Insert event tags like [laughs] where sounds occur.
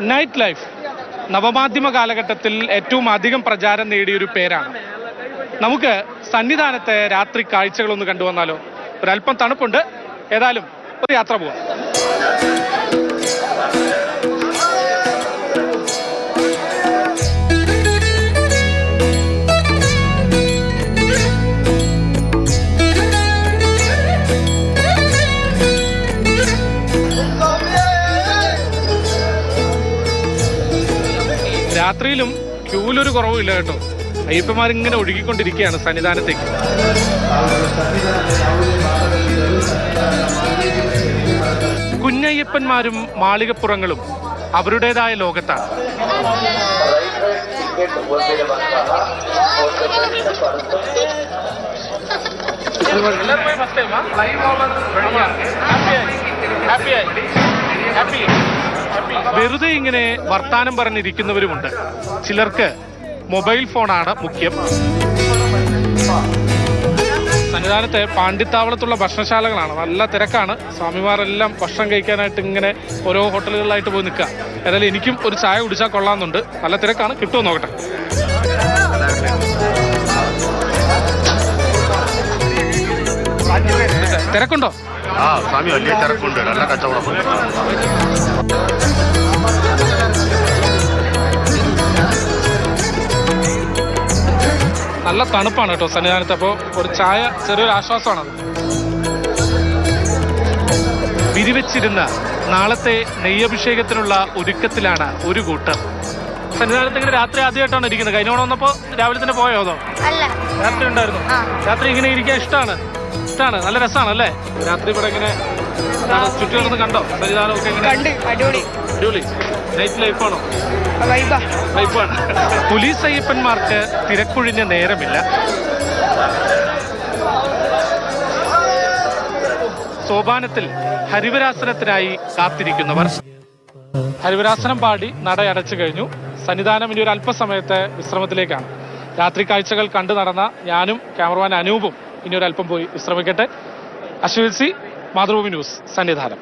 Night life നവമാധ്യമ കാലഘട്ടത്തിൽ ഏറ്റവും അധികം പ്രചാരം നേടിയൊരു പേരാണ്. നമുക്ക് സന്നിധാനത്തെ രാത്രി കാഴ്ചകളൊന്ന് കണ്ടുവന്നാലോ? ഒരല്പം തണുപ്പുണ്ട്. ഏതായാലും ഒരു യാത്ര പോവാം. രാത്രിയിലും ക്യൂലൊരു കുറവുമില്ല കേട്ടോ. അയ്യപ്പന്മാരിങ്ങനെ ഒഴുകിക്കൊണ്ടിരിക്കുകയാണ് സന്നിധാനത്തേക്ക്. കുഞ്ഞയ്യപ്പന്മാരും മാളികപ്പുറങ്ങളും അവരുടേതായ ലോകത്താണ്. [laughs] വെറുതെ ഇങ്ങനെ വർത്താനം പറഞ്ഞിരിക്കുന്നവരുമുണ്ട്. ചിലർക്ക് മൊബൈൽ ഫോണാണ് മുഖ്യം. സന്നിധാനത്തെ പാണ്ഡിത്താവളത്തുള്ള ഭക്ഷണശാലകളാണ്. നല്ല തിരക്കാണ്. സ്വാമിമാരെല്ലാം ഭക്ഷണം കഴിക്കാനായിട്ട് ഇങ്ങനെ ഓരോ ഹോട്ടലുകളിലായിട്ട് പോയി നിൽക്കുക. ഏതായാലും എനിക്കും ഒരു ചായ കുടിച്ചാൽ കൊള്ളാമെന്നുണ്ട്. നല്ല തിരക്കാണ്. കിട്ടുമോ നോക്കട്ടെ. തിരക്കുണ്ടോ? ആ സ്വാമി വലിയ തിരക്കുണ്ട്. നല്ല കച്ചവടം. നല്ല തണുപ്പാണ് കേട്ടോ സന്നിധാനത്ത്. അപ്പോൾ ഒരു ചായ ചെറിയൊരു ആശ്വാസമാണ്. വിരിവെച്ചിരുന്ന നാളത്തെ നെയ്യഭിഷേകത്തിനുള്ള ഒരുക്കത്തിലാണ് ഒരു കൂട്ടർ സന്നിധാനത്ത് ഇങ്ങനെ രാത്രി ആദ്യമായിട്ടാണ് ഇരിക്കുന്നത്. കഴിഞ്ഞ വന്നപ്പോ വന്നപ്പോൾ രാവിലെ തന്നെ പോയോ അതോ? അല്ല. രാത്രി ഉണ്ടായിരുന്നു. ആ. രാത്രി ഇങ്ങനെ ഇരിക്കാൻ ഇഷ്ടമാണ് ഇഷ്ടമാണ് നല്ല രസമാണ് അല്ലേ? രാത്രി ഇവിടെ ഇങ്ങനെ കണ്ടോ? സന്നിധാനമൊക്കെ ഇങ്ങനെ കണ്ട് അടിപൊളി. അടിപൊളി. നൈറ്റ് ലൈഫാണോ ലൈഫാണ് പോലീസ് അയ്യപ്പന്മാർക്ക് തിരക്കൊഴിഞ്ഞ നേരമില്ല. സോപാനത്തിൽ ഹരിവരാസനത്തിനായി കാത്തിരിക്കുന്നവർ. ഹരിവരാസനം പാടി നട അടച്ചു കഴിഞ്ഞു. സന്നിധാനം ഇനി ഒരു അല്പസമയത്തെ വിശ്രമത്തിലേക്കാണ്. രാത്രി കാഴ്ചകൾ കണ്ടു നടന്ന ഞാനും ക്യാമറമാൻ അനൂപും ഇനി ഒരല്പം പോയി. വിശ്രമിക്കട്ടെ അശ്വിൽ സി മാതൃഭൂമി ന്യൂസ് സന്നിധാനം.